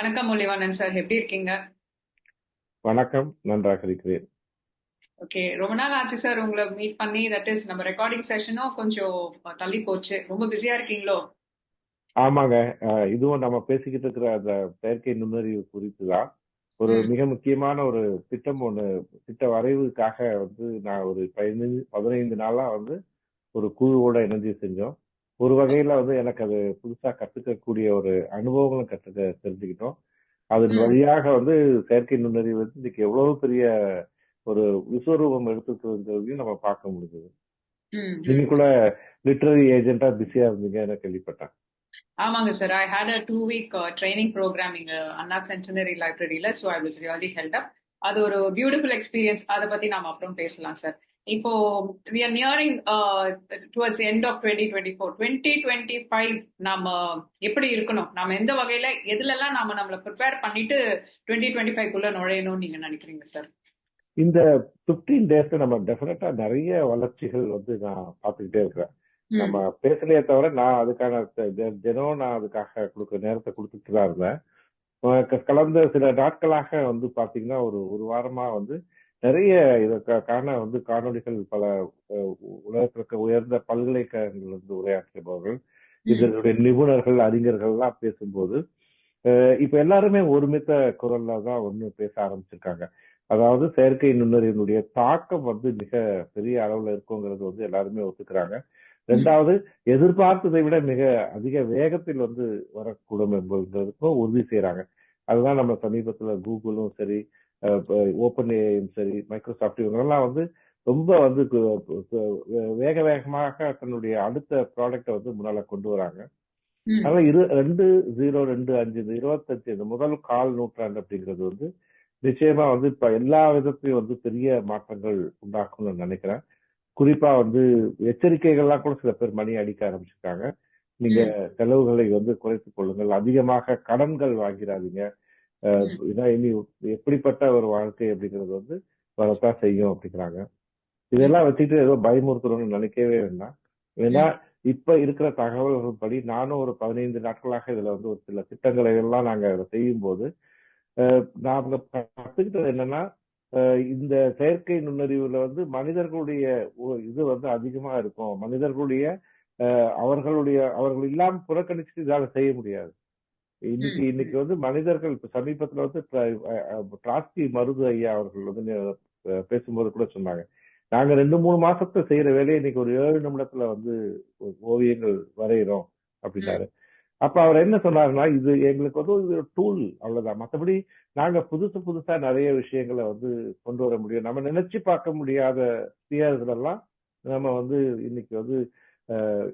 வணக்கம் மொழிவாணன் சார் எப்படி இருக்கீங்க? வணக்கம். நன்றாக இருக்கிறேன். ஓகே ரொம்ப நாள் ஆச்சு சார் உங்களை மீட் பண்ணி. தட் இஸ் நம்ம ரெக்கார்டிங் செஷனும் கொஞ்சம் தள்ளி போச்சு. ரொம்ப பிஸியா இருக்கீங்களோ? ஆமாங்க. இதுவும் நம்ம பேசிக்கிட்டு இருக்கிற அந்த செயற்கை நுண்ணறிவு குறித்து தான். ஒரு. மிக முக்கியமான ஒரு திட்டம் ஒண்ணு திட்ட வரைவுக்காக வந்து நான் ஒரு பதினைந்து பதினைந்து நாளா வந்து ஒரு குழுவோட இணைஞ்சு செஞ்சோம். ஒரு வகையில வந்து எனக்கு அது புதுசா கத்துக்கக்கூடிய ஒரு அனுபவங்களும் கத்துக்க தெரிஞ்சுக்கிட்டோம். அதன். வழியாக வந்து செயற்கை நுண்ணறிவு வந்து இன்னைக்கு எவ்வளவு பெரிய ஒரு விஸ்வரூபம் எடுத்துக்கிறதையும் நம்ம பார்க்க முடியுது ம். நீங்க கூட லிட்டரரி ஏஜென்ட்டா பிஸியா இருந்தீங்க எனக்கு கேள்விப்பட்டேன். ஆமாங்க sir. I had a two week training program இங்க அண்ணா சென்டினரி லைப்ரரியில so I was really held up அது ஒரு பியூட்டிஃபுல் எக்ஸ்பீரியன்ஸ் அதை பத்தி நாம அப்புறம் பேசலாம் சார். இப்போ we are nearing towards end of twenty twenty four twenty twenty five நாம எப்படி இருக்கணும்? நாம எந்த வகையில எதுலெல்லாம் நாம நம்மளை ப்ரிப்பேர் பண்ணிட்டு டுவெண்ட்டி டுவெண்ட்டி ஃபைவ் குள்ள நுழையணும்னு நீங்க நினைக்கிறீங்க சார் இந்த 15 டேஸ்ல நம்ம டெஃபினட்டா நிறைய வளர்ச்சிகள் வந்து நான் பார்த்துக்கிட்டே இருக்கிறேன். நம்ம பேசலையே தவிர நான் அதுக்கான தினம் நான் அதுக்காக கொடுக்க நேரத்தை கொடுத்துட்டு தான் இருந்தேன். அஹ் க- கடந்த சில நாட்களாக வந்து பாத்தீங்கன்னா ஒரு ஒரு வாரமா வந்து நிறைய இதற்கான வந்து காணொளிகள் பல உலகத்தில் இருக்க உயர்ந்த பல்கலைக்கழகங்கள் வந்து உரையாற்றுபவர்கள் இதனுடைய நிபுணர்கள் அறிஞர்கள் எல்லாம் பேசும்போது இப்ப எல்லாருமே ஒருமித்த குரல்ல தான் ஒண்ணு பேச ஆரம்பிச்சிருக்காங்க. அதாவது செயற்கை நுண்ணறிவினுடைய தாக்கம் வந்து மிக பெரிய அளவுல இருக்குங்கிறது வந்து எல்லாருமே ஒத்துக்கிறாங்க. ரெண்டாவது எதிர்பார்த்ததை விட மிக அதிக வேகத்தில் வந்து வரக்கூடும் என்பதுக்கும் உறுதி செய்யறாங்க அதுதான் நம்ம சமீபத்துல கூகுளும் சரி ஓப்பன் ஏஐயும் சரி மைக்ரோசாஃப்ட் இவங்கெல்லாம் வந்து ரொம்ப வந்து வேக வேகமாக தன்னுடைய அடுத்த ப்ராடக்டை வந்து முன்னால கொண்டு வராங்க. அதனால இரு ரெண்டு ஜீரோ ரெண்டு அஞ்சு இந்த இருபத்தஞ்சு இந்த முதல் கால் நூற்றாண்டு அப்படிங்கிறது வந்து நிச்சயமா வந்து இப்ப எல்லா விதத்திலையும் வந்து பெரிய மாற்றங்கள் உண்டாக்கும்னு நான் நினைக்கிறேன். குறிப்பா வந்து எச்சரிக்கைகள்லாம் கூட சில பேர் மணி அடிக்க ஆரம்பிச்சிருக்காங்க. நீங்க செலவுகளை வந்து குறைத்துக் கொள்ளுங்கள். அதிகமாக கடன்கள் வாங்கிறாதீங்க அஹ் ஏன்னா இனி எப்படிப்பட்ட ஒரு வாழ்க்கை அப்படிங்கிறது வந்து வரத்தான் செய்யும் அப்படிங்கிறாங்க. இதெல்லாம் வச்சுட்டு ஏதோ பயமுறுத்தணும்னு நினைக்கவே வேண்டாம். ஏன்னா இப்ப இருக்கிற தகவல்கள் படி நானும் ஒரு பதினைந்து நாட்களாக இதுல வந்து ஒரு சில திட்டங்களை எல்லாம் நாங்க இதை செய்யும் போது நாங்க கத்துக்கிட்டது என்னன்னா இந்த செயற்கை நுண்ணறிவுல வந்து மனிதர்களுடைய இது வந்து அதிகமா இருக்கும். மனிதர்களுடைய அவர்களுடைய அவர்கள் இல்லாம புறக்கணிச்சுட்டு இதால செய்ய முடியாது. இன்னைக்கு. இன்னைக்கு வந்து மனிதர்கள் இப்ப சமீபத்துல வந்து ட்ர- அஹ் அஹ் டிராஸ்கி மருது ஐயா அவர்கள் வந்து பேசும்போது கூட சொன்னாங்க. நாங்க ரெண்டு மூணு மாசத்துல செய்யற வேலையை இன்னைக்கு ஒரு ஏழு நிமிடத்துல வந்து ஓவியங்கள் வரைகிறோம் அப்படின்னாரு. அப்ப அவர் என்ன சொன்னாருன்னா இது எங்களுக்கு வந்து ஒரு டூல் அவ்வளவுதான். மத்தபடி நாங்க புதுசு புதுசா நிறைய விஷயங்களை வந்து கொண்டு வர முடியும். நம்ம நினைச்சு பார்க்க முடியாத எல்லாம் நம்ம வந்து இன்னைக்கு வந்து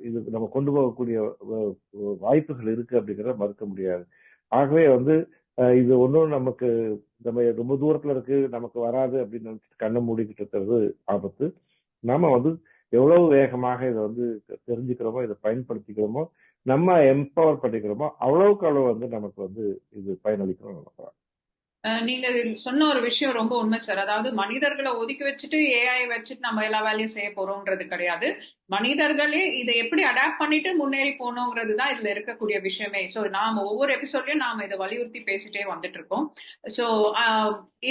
இது நம்ம கொண்டு போகக்கூடிய வாய்ப்புகள் இருக்கு அப்படிங்கிறத மறுக்க முடியாது. ஆகவே வந்து இது ஒன்றும் நமக்கு நம்ம ரொம்ப தூரத்துல இருக்கு நமக்கு வராது அப்படின்னு நினைச்சிட்டு கண்ணை மூடிக்கிட்டு இருக்கிறது ஆபத்து. நாம வந்து எவ்வளவு வேகமாக இதை வந்து தெரிஞ்சுக்கிறோமோ இதை பயன்படுத்திக்கிறோமோ நம்ம எம்பவர் பண்ணிக்கிறோமோ அவ்வளவுக்கு அளவு வந்து நமக்கு வந்து இது பயனளிக்கணும்னு நினைக்கிறோம். நீங்க சொன்ன ஒரு விஷயம் ரொம்ப உண்மை சார் அதாவது மனிதர்களை ஒதுக்கி வச்சுட்டு ஏஐ வச்சுட்டு நம்ம எல்லா வேலையும் செய்ய போறோம்ன்றது கிடையாது. மனிதர்களே இதை எப்படி அடாப்ட் பண்ணிட்டு முன்னேறி போகணுங்கிறது தான் இதுல இருக்கக்கூடிய விஷயமே. ஸோ நாம ஒவ்வொரு எபிசோட்லயும் நாம இதை வலியுறுத்தி பேசிட்டே வந்துட்டு இருக்கோம். ஸோ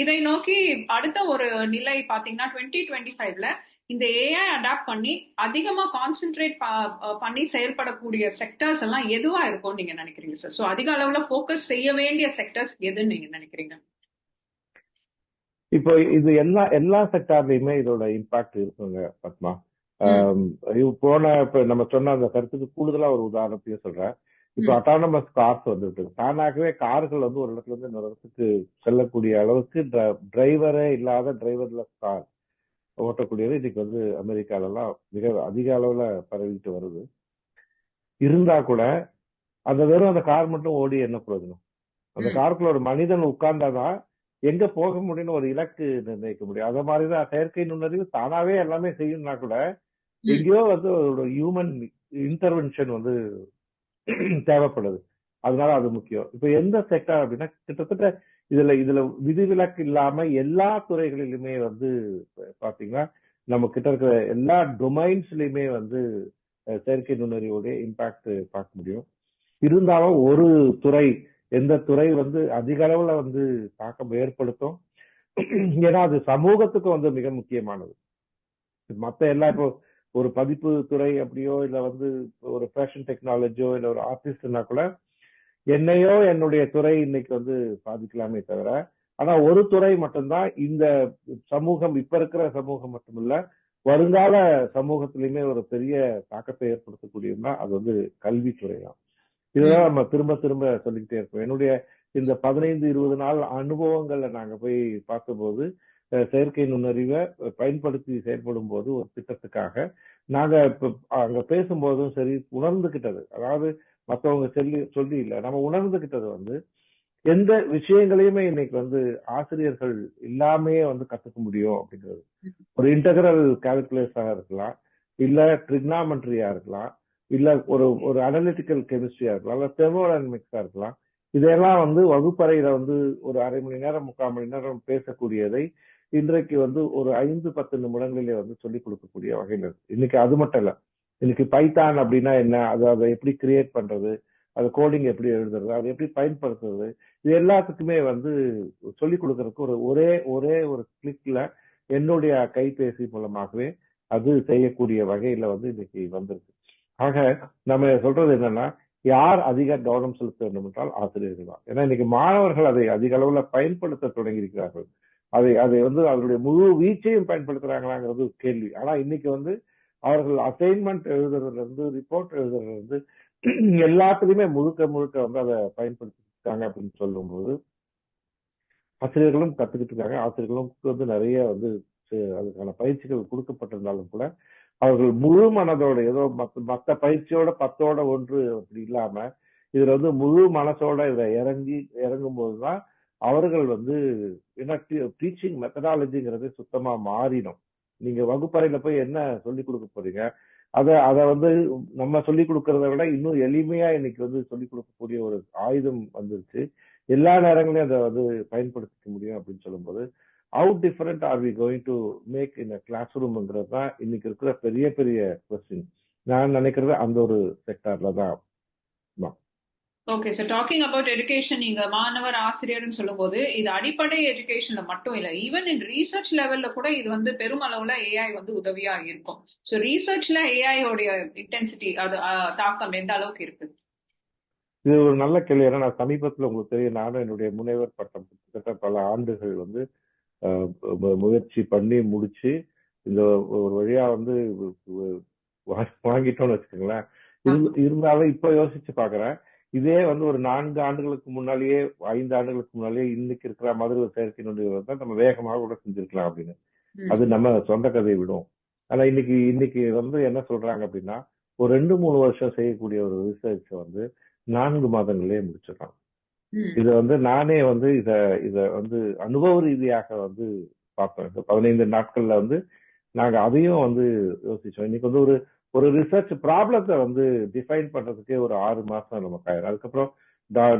இதை நோக்கி அடுத்த ஒரு நிலை பாத்தீங்கன்னா டுவெண்ட்டி டுவெண்ட்டி ஃபைவ்ல இந்த ஏஐ அடாப்ட் பண்ணி அதிகமா கான்சென்ட்ரேட் பண்ணி செயல்படக்கூடிய செக்டர்ஸ் எல்லாம் எதுவா இருக்கும்னு நீங்க நினைக்கிறீங்க சார் ஸோ அதிக அளவுல ஃபோக்கஸ் செய்ய வேண்டிய செக்டர்ஸ் எதுன்னு நீங்க நினைக்கிறீங்க? இப்போ இது எல்லா எல்லா செக்டார்லயுமே இதோட இம்பாக்ட் இருக்குங்க பத்மா. போன இப்ப நம்ம சொன்ன அந்த கருத்துக்கு கூடுதலா ஒரு உதாரணத்தையும் சொல்றேன். இப்போ. அட்டானமஸ் கார்ஸ் வந்துட்டு. தானாகவே கார்கள் வந்து ஒரு இடத்துல இருந்து இன்னொரு இடத்துக்கு செல்லக்கூடிய அளவுக்கு டிரைவரே இல்லாத டிரைவர்லெஸ் கார் ஓட்டக்கூடியது. இன்னைக்கு வந்து அமெரிக்கால எல்லாம் மிக அதிக அளவுல பரவிட்டு வருது. இருந்தா கூட அந்த வெறும் அந்த கார் மட்டும் ஓடி என்ன பிரயோஜனம்? அந்த. காருக்குள்ள ஒரு மனிதன் உட்கார்ந்தாதான் எங்க போக முடியும்னு ஒரு இலக்கு நிர்ணயிக்க முடியும். அத மாதிரிதான் செயற்கை நுண்ணறிவு தானாவே எல்லாமே செய்யும்னா கூட. எங்கேயோ வந்து ஒரு ஹியூமன் இன்டர்வென்ஷன் வந்து தேவைப்படுது. அதனால அது முக்கியம். இப்ப எந்த செக்டர் அப்படின்னா கிட்டத்தட்ட இதுல இதுல விதிவிலக்கு இல்லாம எல்லா துறைகளிலுமே வந்து பாத்தீங்கன்னா நம்ம கிட்ட இருக்கிற எல்லா டொமைன்ஸ்லயுமே வந்து செயற்கை நுண்ணறிவுடைய இம்பாக்ட் பார்க்க முடியும். இருந்தாலும் ஒரு துறை எந்த துறை வந்து அதிக அளவுல வந்து தாக்கம் ஏற்படுத்தும். ஏன்னா அது சமூகத்துக்கு வந்து மிக முக்கியமானது. மத்த எல்லா இப்போ ஒரு பதிப்பு துறை அப்படியோ இல்ல வந்து ஒரு ஃபேஷன் டெக்னாலஜியோ இல்ல ஒரு ஆர்டிஸ்ட்னா கூட என்னையோ என்னுடைய துறை இன்னைக்கு வந்து பாதிக்கலாமே தவிர ஆனா ஒரு துறை மட்டும்தான் இந்த சமூகம் இப்ப இருக்கிற சமூகம் மட்டுமில்ல வருங்கால சமூகத்திலுமே ஒரு பெரிய தாக்கத்தை ஏற்படுத்தக்கூடியதுன்னா அது வந்து கல்வித்துறை தான் இதுதான் நம்ம திரும்ப திரும்ப சொல்லிக்கிட்டே இருப்போம். என்னுடைய இந்த பதினைந்து இருபது நாள் அனுபவங்கள்ல நாங்க போய் பார்த்தபோது செயற்கை நுண்ணறிவை பயன்படுத்தி செயல்படும் போது ஒரு திட்டத்துக்காக நாங்க இப்ப அங்க பேசும்போதும் சரி உணர்ந்துகிட்டது. அதாவது மற்றவங்க சொல்லி சொல்லி இல்லை நம்ம உணர்ந்துகிட்டது வந்து எந்த விஷயங்களையுமே இன்னைக்கு வந்து ஆசிரியர்கள் இல்லாமையே வந்து கத்துக்க முடியும் அப்படிங்கிறது. ஒரு இன்டகிரல் கால்குலேஸாக இருக்கலாம் இல்ல ட்ரிக்னாமெண்ட்ரியா இருக்கலாம் இல்ல ஒரு ஒரு அனலிட்டிக்கல் கெமிஸ்ட்ரியா இருக்கலாம் இல்ல தெர்மோடைனமிக்ஸா இருக்கலாம். இதெல்லாம் வந்து வகுப்பறையில வந்து ஒரு அரை மணி நேரம் முக்கால் மணி நேரம் பேசக்கூடியதை இன்றைக்கு வந்து ஒரு ஐந்து பத்து நிமிடங்களிலே வந்து சொல்லிக் கொடுக்கக்கூடிய வகையில் இருக்கு. இன்னைக்கு அது மட்டும் இல்ல. இன்னைக்கு பைத்தான் அப்படின்னா என்ன? அதை அதை எப்படி கிரியேட் பண்றது? அது கோடிங் எப்படி எழுதுறது? அதை எப்படி பயன்படுத்துறது? இது எல்லாத்துக்குமே வந்து சொல்லிக் கொடுக்கறதுக்கு ஒரு ஒரே ஒரே ஒரு கிளிக்ல என்னுடைய கைபேசி மூலமாகவே அது செய்யக்கூடிய வகையில வந்து இன்னைக்கு வந்திருக்கு. ஆக நம்ம சொல்றது என்னன்னா யார் அதிக கவனம் செலுத்த வேண்டும் என்றால் ஆசிரியர்கள் தான். ஏன்னா இன்னைக்கு மாணவர்கள் அதை அதிக அளவுல பயன்படுத்த தொடங்கி இருக்கிறார்கள் அதை அதை வந்து அவருடைய முழு வீச்சையும் பயன்படுத்துறாங்களாங்கிறது ஒரு கேள்வி. ஆனா இன்னைக்கு வந்து அவர்கள் அசைன்மெண்ட் எழுதுறதுல இருந்து ரிப்போர்ட் எழுதுறதுல இருந்து எல்லாத்துலயுமே முழுக்க முழுக்க வந்து அதை பயன்படுத்திருக்காங்க அப்படின்னு சொல்லும்போது ஆசிரியர்களும் கத்துக்கிட்டு இருக்காங்க. ஆசிரியர்களும் வந்து நிறைய வந்து அதுக்கான பயிற்சிகள் கொடுக்கப்பட்டிருந்தாலும் கூட அவர்கள் முழு மனதோட ஏதோ மத்த மற்ற பயிற்சியோட பத்தோட ஒன்று அப்படி இல்லாம இதுல வந்து முழு மனசோட இதுல இறங்கி இறங்கும் போதுதான் அவர்கள் வந்து என்ன டீச்சிங் மெத்தடாலஜிங்கிறது சுத்தமா மாறிடும். நீங்க வகுப்பறையில போய் என்ன சொல்லி கொடுக்க போறீங்க? அத அத வந்து நம்ம சொல்லி கொடுக்கறத விட இன்னும் எளிமையா இன்னைக்கு வந்து சொல்லி கொடுக்கக்கூடிய ஒரு ஆயுதம் வந்துருச்சு. எல்லா நேரங்களையும் அதை வந்து பயன்படுத்திக்க முடியும் அப்படின்னு சொல்லும்போது how different are we going to make in class ரூம்ங்கிறது தான் இன்னைக்கு இருக்கிற பெரிய பெரிய கொஸ்டின் நான் நினைக்கிறது அந்த ஒரு செக்டார்ல தான். Okay sir talking about education நீங்க மாணவர் ஆசிரியர்னு சொல்லும்போது இது அடிப்படை எஜுகேஷன்ல மட்டும் இல்ல ஈவன் இன் ரீசர்ச் லெவல்ல கூட இது வந்து பெருமளவுல ஏஐ வந்து உதவியா இருக்கும். ஸோ ரீசர்ச்ல ஏஐ உடைய இன்டென்சிட்டி அது தாக்கம் எந்த அளவுக்கு இருக்கு? இது ஒரு நல்ல கேள்வி. ஏன்னா நான் சமீபத்துல உங்களுக்கு தெரியும் நானும் என்னுடைய முனைவர் பட்டம் கிட்டத்தட்ட பல ஆண்டுகள் வந்து முயற்சி பண்ணி முடிச்சு இந்த ஒரு வழியா வந்து வாங்கிட்டோம்னு வச்சுக்கோங்களேன். இரு- இருந்தாலும் இப்ப யோசிச்சு பாக்குறேன். இதே வந்து ஒரு நான்கு ஆண்டுகளுக்கு முன்னாலேயே ஐந்து ஆண்டுகளுக்கு முன்னாலேயே இன்னைக்கு இருக்கிற மாதிரி ஒரு செயற்கை நுண்ணறிவு தான் நம்ம வேகமாக கூட செஞ்சிருக்கலாம் அப்படின்னு. அது நம்ம சொந்த கதையை விடும். ஆனா இன்னைக்கு இன்னைக்கு வந்து என்ன சொல்றாங்க அப்படின்னா ஒரு ரெண்டு மூணு வருஷம் செய்யக்கூடிய ஒரு ரிசர்ச் வந்து நான்கு மாதங்களே முடிச்சிடலாம். இது வந்து நானே வந்து இத இத வந்து அனுபவ ரீதியாக வந்து பார்த்தோம் பதினைந்து நாட்கள்ல வந்து நாங்க அதையும் வந்து யோசிச்சோம். இன்னைக்கு வந்து ஒரு ஒரு ரிசர்ச் ப்ராப்ளத்தை வந்து டிஃபைன் பண்றதுக்கே ஒரு ஆறு மாசம் நமக்கு ஆயிரும் அதுக்கப்புறம்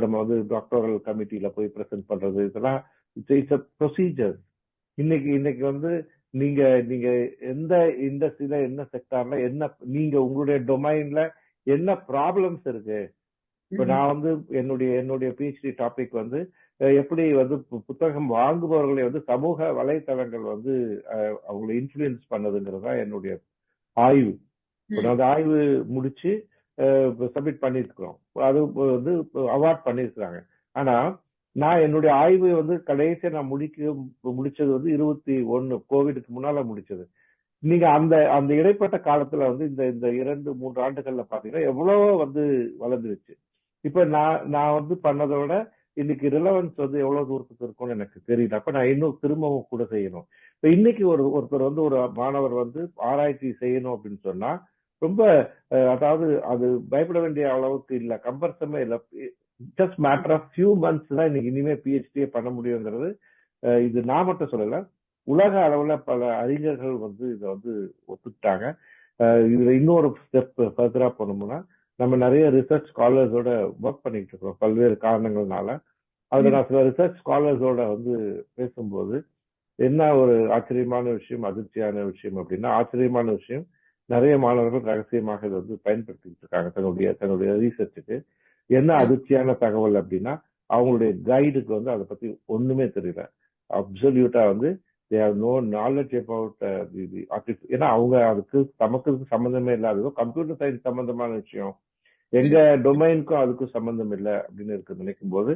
நம்ம வந்து டாக்டரல் கமிட்டில போய் பிரசன்ட் பண்றது இதெல்லாம் இட்ஸ் அ ப்ரொசீஜர் இன்னைக்கு இன்னைக்கு வந்து நீங்க நீங்க எந்த இண்டஸ்ட்ரியில என்ன செக்டார்ல என்ன நீங்க உங்களுடைய டொமைன்ல என்ன ப்ராப்ளம்ஸ் இருக்கு? இப்ப நான் வந்து என்னுடைய என்னுடைய பிஹெச்டி டாபிக் வந்து எப்படி வந்து புத்தகம் வாங்குபவர்களை வந்து சமூக வலைத்தளங்கள் வந்து அவங்களை இன்ஃபுளுயன்ஸ் பண்ணதுங்கிறது தான் என்னுடைய ஆய்வு. அதாவது ஆய்வு முடிச்சு சப்மிட் பண்ணிருக்கிறோம். அது வந்து அவார்ட் பண்ணிருக்கிறாங்க. ஆனா நான் என்னுடைய ஆய்வு வந்து கடைசியா நான் முடிக்க முடிச்சது வந்து இருபத்தி ஒன்னு கோவிடுக்கு முன்னால முடிச்சது. நீங்க அந்த அந்த இடைப்பட்ட காலத்துல வந்து இந்த இந்த இரண்டு மூன்று ஆண்டுகள்ல பாத்தீங்கன்னா எவ்வளவோ வந்து வளர்ந்துருச்சு. இப்ப நான் நான் வந்து பண்ணதை விட இன்னைக்கு ரிலவன்ஸ் வந்து எவ்வளவு தூரத்துக்கு இருக்கும்னு எனக்கு தெரியல அப்ப நான் இன்னும் திரும்பவும் கூட செய்யணும். இப்ப இன்னைக்கு ஒரு ஒருத்தர் வந்து ஒரு மாணவர் வந்து ஆராய்ச்சி செய்யணும் அப்படின்னு சொன்னா ரொம்ப அதாவது அது பயப்பட வேண்டிய அளவுக்கு இல்ல. கம்பல்சமே இல்ல. Just matter of few months தான் இன்னைக்கு இனிமே பிஹெச்டியே பண்ண முடியுங்கிறது இது நான் மட்டும் சொல்லல. உலக அளவுல பல அறிஞர்கள் வந்து இதை வந்து ஒத்துக்கிட்டாங்க. இதுல இன்னொரு ஸ்டெப் ஃபர்தரா போனோம்னா நம்ம நிறைய ரிசர்ச் ஸ்காலர்ஸோட ஒர்க் பண்ணிட்டு இருக்கோம் பல்வேறு காரணங்கள்னால. அதுல நான் சில ரிசர்ச் ஸ்காலர்ஸோட வந்து பேசும்போது என்ன ஒரு ஆச்சரியமான விஷயம் அதிர்ச்சியான விஷயம் அப்படின்னா ஆச்சரியமான விஷயம் நிறைய மாணவர்கள் ரகசியமாக இதை வந்து பயன்படுத்திட்டு இருக்காங்க. தன்னுடைய தன்னுடைய ரீசர்ச்சுக்கு என்ன அதிர்ச்சியான தகவல் அப்படின்னா அவங்களுடைய கைடுக்கு வந்து அதை பத்தி ஒண்ணுமே தெரியல. அப்சல்யூட்டா வந்து they have no knowledge about ஏன்னா அவங்க அதுக்கு நமக்கு சம்பந்தமே இல்லாததோ கம்ப்யூட்டர் சயின்ஸ் சம்பந்தமான விஷயம். எங்க டொமைனுக்கும் அதுக்கும் சம்பந்தம் இல்லை அப்படின்னு இருக்கு நினைக்கும் போது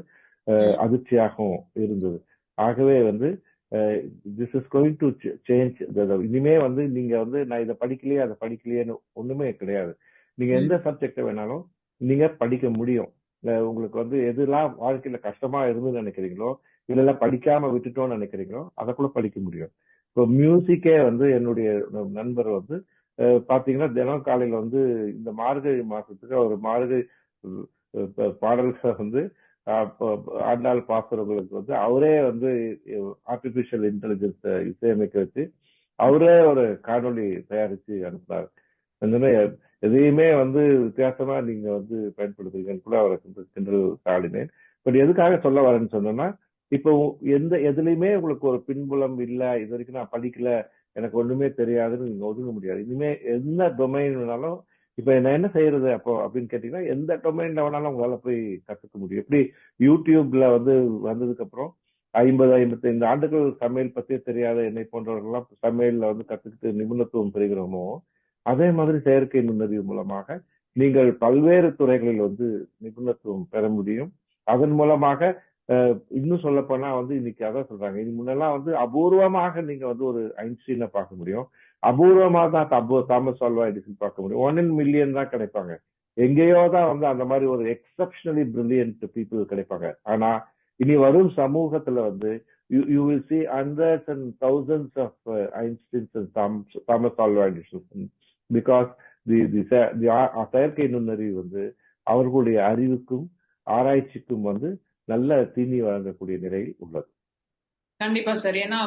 அதிர்ச்சியாகவும் இருந்தது. ஆகவே வந்து this is going to change இனிமே வந்து நீங்க வந்து நான் இதை படிக்கலையே அதை படிக்கலையேன்னு ஒண்ணுமே கிடையாது. நீங்க எந்த சப்ஜெக்ட வேணாலும் நீங்க படிக்க முடியும். உங்களுக்கு வந்து எதுலாம் வாழ்க்கையில கஷ்டமா இருந்து நினைக்கிறீங்களோ இல்ல படிக்காம விட்டுட்டோம்னு நினைக்கிறீங்களோ அதை கூட படிக்க முடியும். இப்போ மியூசிக்கே வந்து என்னுடைய நண்பர் வந்து பாத்தீங்கன்னா தினம் காலையில வந்து இந்த மார்கழி மாசத்துக்கு ஒரு மார்கழி பாடல்கள் வந்து ஆண்டாள் பாசுரங்களுக்கு வந்து அவரே வந்து ஆர்டிபிஷியல் இன்டெலிஜென்ஸை இசையமைக்க வச்சு அவரே ஒரு காணொலி தயாரிச்சு அனுப்புனார். எதையுமே வந்து வித்தியாசமா நீங்க வந்து பயன்படுத்துறீங்கன்னு கூட அவரை கிண்டல் சாடினேன் பட் எதுக்காக சொல்ல வரேன்னு சொன்னோம்னா இப்போ எந்த எதுலையுமே உங்களுக்கு ஒரு பின்புலம் இல்ல இது வரைக்கும் நான் படிக்கல எனக்கு ஒண்ணுமே தெரியாதுன்னு நீங்க ஒதுங்க முடியாது. இனிமே என்ன டொமைன் வேணாலும் இப்ப நான் என்ன செய்யறது அப்போ அப்படின்னு கேட்டீங்கன்னா எந்த டொமைன்ல வேணாலும் உங்களால போய் கத்துக்க முடியும்? எப்படி யூடியூப்ல வந்து வந்ததுக்கு அப்புறம் ஐம்பது ஐம்பத்தி ஐந்து ஆண்டுகள் சமையல் பத்தியே தெரியாத என்னை போன்றவர்கள்லாம் சமையல்ல வந்து கத்துக்கிட்டு நிபுணத்துவம் பெறுகிறோமோ அதே மாதிரி செயற்கை நுண்ணறிவு மூலமாக நீங்கள் பல்வேறு துறைகளில் வந்து நிபுணத்துவம் பெற முடியும். அதன் மூலமாக இன்னும் சொல்ல போனா வந்து இன்னைக்கு அதான் சொல்றாங்க. இது முன்னெல்லாம் வந்து அபூர்வமாக நீங்க வந்து ஒரு ஐன்ஸ்டீனை பார்க்க முடியும். அபூர்வமா தான் தபோ தாமஸ் ஆல்வா எடிசன் பார்க்க முடியும். ஒன் இன் மில்லியன் தான் கிடைப்பாங்க. எங்கேயோ தான் வந்து அந்த மாதிரி ஒரு எக்ஸப்ஷனலி பிரில்லியன்ட் பீப்புள் கிடைப்பாங்க. ஆனா இனி வரும் சமூகத்துல வந்து you will see hundreds and thousands of Einsteins and Thomas Alva Edison because the the செயற்கை நுண்ணறிவு வந்து அவர்களுடைய அறிவுக்கும் ஆராய்ச்சிக்கும் வந்து நல்ல தீனி வழங்கக்கூடிய நிலையில் உள்ளது. கண்டிப்பா சார். ஏன்னா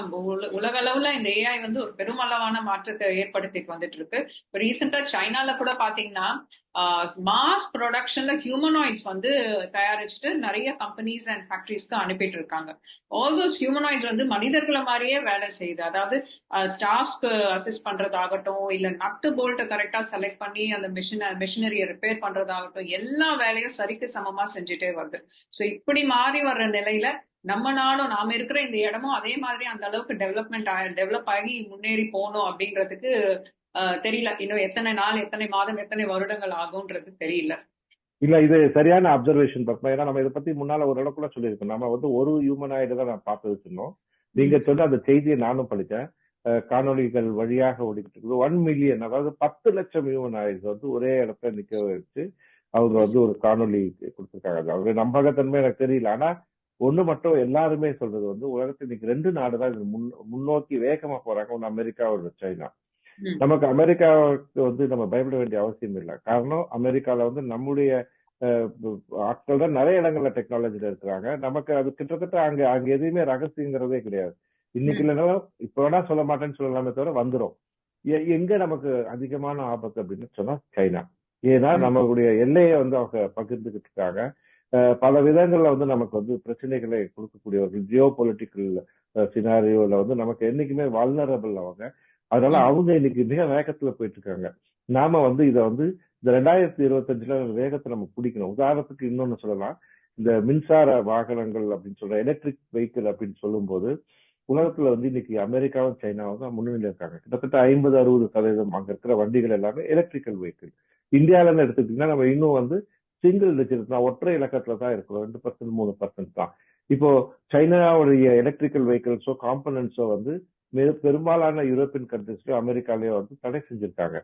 உலக அளவுல இந்த ஏஐ வந்து ஒரு பெருமளவான மாற்றத்தை ஏற்படுத்திட்டு வந்துட்டு இருக்கு இப்போ ரீசெண்டா சைனால கூட பாத்தீங்கன்னா மாஸ் ப்ரொடக்ஷன்ல ஹியூமனாய்ட்ஸ் வந்து தயாரிச்சுட்டு நிறைய கம்பெனிஸ் அண்ட் ஃபேக்டரிஸ்க்கு அனுப்பிட்டு இருக்காங்க ஆல் தோஸ் ஹியூமனாய்ட்ஸ் வந்து மனிதர்களை மாதிரியே வேலை செய்யுது. அதாவது ஸ்டாஃப்ஸ்க்கு அசிஸ்ட் பண்றதாகட்டும் இல்ல நட்டு போல்ட்டை கரெக்டா செலக்ட் பண்ணி அந்த மிஷின் மிஷினரியை ரிப்பேர் பண்றதாகட்டும் எல்லா வேலையும் சரிக்கு சமமா செஞ்சுட்டே வருது. ஸோ இப்படி மாறி வர்ற நிலையில நம்ம நாடும் நாம இருக்கிற இந்த இடமும் அதே மாதிரி அந்த அளவுக்கு டெவலப்மெண்ட் டெவலப் ஆகி முன்னேறி போகணும் அப்படின்றதுக்கு தெரியல. இன்னும் எத்தனை நாள் எத்தனை மாதம் எத்தனை வருடங்கள் ஆகும்ன்றது தெரியல. இல்ல இது சரியான அப்சர்வேஷன் பத்மா. ஏன்னா நம்ம இதை பத்தி முன்னால ஒரு இடம் கூட சொல்லியிருக்கோம். நம்ம வந்து ஒரு ஹியூமனாய்டு தான் நான் பார்த்து வச்சிருந்தோம். நீங்க சொன்ன அந்த செய்தியை நானும் படித்தேன். காணொலிகள் வழியாக ஓடிக்கிட்டு இருக்குது. ஒன் மில்லியன் அதாவது பத்து லட்சம் ஹியூமனாய்ட்ஸ் வந்து ஒரே இடத்துல நிக்க வச்சு அவங்க வந்து ஒரு காணொலி கொடுத்துருக்காங்க. அவங்க நம்பகத்தன்மை எனக்கு தெரியல. ஆனா ஒண்ணு மட்டும் எல்லாருமே சொல்றது வந்து உலகத்தில் இன்னைக்கு ரெண்டு நாடு தான் முன்னோக்கி வேகமா போறாங்க. ஒன்னு அமெரிக்கா ஒரு சைனா. நமக்கு அமெரிக்காவுக்கு வந்து நம்ம பயப்பட வேண்டிய அவசியம் இல்லை. காரணம் அமெரிக்கால வந்து நம்முடைய ஆட்கள் தான் நிறைய இடங்கள்ல டெக்னாலஜில இருக்கிறாங்க. நமக்கு அது கிட்டத்தட்ட அங்க அங்க எதுவுமே ரகசியங்கிறதே கிடையாது. இன்னைக்கு இல்லைனாலும் இப்ப வேணா சொல்ல மாட்டேன்னு சொல்லலாமே தவிர வந்துடும் எங்க நமக்கு அதிகமான ஆபத்து அப்படின்னு சொன்னா சைனா. ஏன்னா நம்மளுடைய எல்லையை வந்து அவங்க பகிர்ந்துகிட்டு இருக்காங்க. பல விதங்கள்ல வந்து நமக்கு வந்து பிரச்சனைகளை கொடுக்கக்கூடியவர்கள் ஜியோ பொலிட்டிக்கல் சினாரியோல வந்து நமக்கு என்னைக்குமே வல்னரபிள் அவங்க. அதனால அவங்க இன்னைக்கு மிக வேகத்துல போயிட்டு இருக்காங்க நாம வந்து இதை வந்து இந்த ரெண்டாயிரத்தி இருபத்தஞ்சுல வேகத்தை நம்ம பிடிக்கணும். உதாரணத்துக்கு இன்னொன்னு சொல்லலாம். இந்த மின்சார வாகனங்கள் அப்படின்னு சொல்ற எலக்ட்ரிக் வெஹிக்கிள் அப்படின்னு சொல்லும் போது உலகத்துல வந்து இன்னைக்கு அமெரிக்காவும் சைனாவும் தான் முன்னணியில இருக்காங்க. கிட்டத்தட்ட ஐம்பது அறுபது சதவீதம் அங்க இருக்கிற வண்டிகள் எல்லாமே எலக்ட்ரிக்கல் வெஹிக்கிள் இந்தியாவில எடுத்துக்கிட்டீங்கன்னா நம்ம இன்னும் வந்து சிங்கிள் டிஜிட் தான் ஒற்றை இலக்கத்துல தான் இருக்கிறோம் ரெண்டு பர்சன்ட் மூணு பர்சன்ட் தான். இப்போ சைனாவுடைய எலக்ட்ரிக்கல் வெஹிக்கிள்ஸோ காம்பனன்ஸோ வந்து பெரும்பாலான யூரோப்பியன் கண்ட்ரிஸ்லயோ அமெரிக்காலயோ வந்து தடை செஞ்சிருக்காங்க.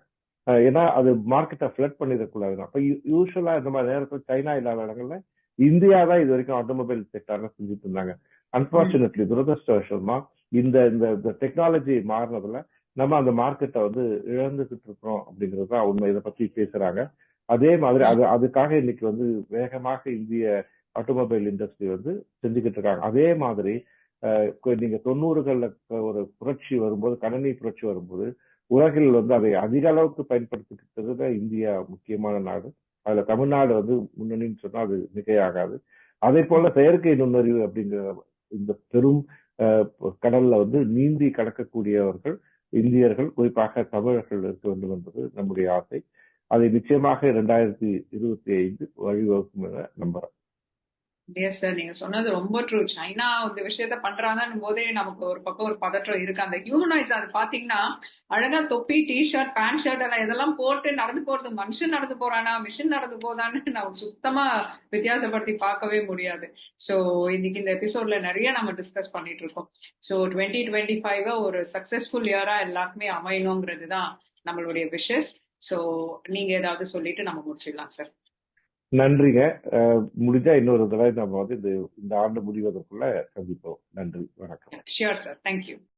ஏன்னா அது மார்க்கெட்டை ஃபிளட் பண்ணிடக்கூடாது அப்ப யூஸ்வலா இந்த மாதிரி நேரத்தில் சைனா இல்லாத இடங்கள்ல இந்தியா தான் இது வரைக்கும் ஆட்டோமொபைல் செக்டர்ல செஞ்சுட்டு இருந்தாங்க. அன்பார்ச்சுனேட்லி துரதிருஷ்டவசமா இந்த இந்த டெக்னாலஜி மாறினதுல நம்ம அந்த மார்க்கெட்டை வந்து இழந்துகிட்டு இருக்கிறோம் அப்படிங்கிறது தான் உண்மை. இதை பத்தி பேசுறாங்க. அதே மாதிரி அது அதுக்காக இன்னைக்கு வந்து வேகமாக இந்திய ஆட்டோமொபைல் இண்டஸ்ட்ரி வந்து செஞ்சுக்கிட்டு இருக்காங்க. அதே மாதிரி நீங்க தொண்ணூறுகள்ல ஒரு புரட்சி வரும்போது கணனி புரட்சி வரும்போது உலகில் வந்து அதை அதிக அளவுக்கு பயன்படுத்திக்கிட்டது இந்தியா முக்கியமான நாடு. அதுல தமிழ்நாடு வந்து முன்னணின்னு சொன்னா அது மிகையாகாது. அதே போல செயற்கை நுண்ணறிவு அப்படிங்கிற இந்த பெரும் கடல்ல வந்து நீந்தி கடக்கக்கூடியவர்கள் இந்தியர்கள் குறிப்பாக தமிழர்கள் இருக்க வேண்டும் என்பது நம்முடைய ஆசை. அதை நிச்சயமாக இரண்டாயிரத்தி இருபத்தி ஐந்து வழிவகுக்கும் என நம்புறேன் எஸ் சார் நீங்க சொன்னது ரொம்ப ட்ரூ சைனா இந்த விஷயத்த பண்றாங்கன்னு போதே நமக்கு ஒரு பக்கம் ஒரு பதற்றம் இருக்கு. அந்த ஹியூமனைஸ் அது பாத்தீங்கன்னா அழகா தொப்பி டி ஷர்ட் பேண்ட் ஷர்ட் எல்லாம் இதெல்லாம் போட்டு நடந்து போறது. மனுஷன் நடந்து போறானா? மிஷின் நடந்து போதான்னு நம்ம சுத்தமா வித்தியாசப்படுத்தி பார்க்கவே முடியாது. சோ இன்னைக்கு இந்த எபிசோட்ல நிறைய நம்ம டிஸ்கஸ் பண்ணிட்டு இருக்கோம். சோ டுவெண்ட்டி டுவெண்ட்டி ஃபைவ் ஒரு சக்சஸ்ஃபுல் இயரா எல்லாருக்குமே அமையணுங்கிறது தான் நம்மளுடைய விஷஸ் சோ நீங்க ஏதாவது சொல்லிட்டு நம்ம முடிச்சிடலாம் சார் நன்றிங்க. முடிஞ்சா இன்னொரு தடவை நம்ம வந்து இந்த ஆண்டு முடிவதற்குள்ள சந்திப்போம். நன்றி. வணக்கம். Sure sir thank you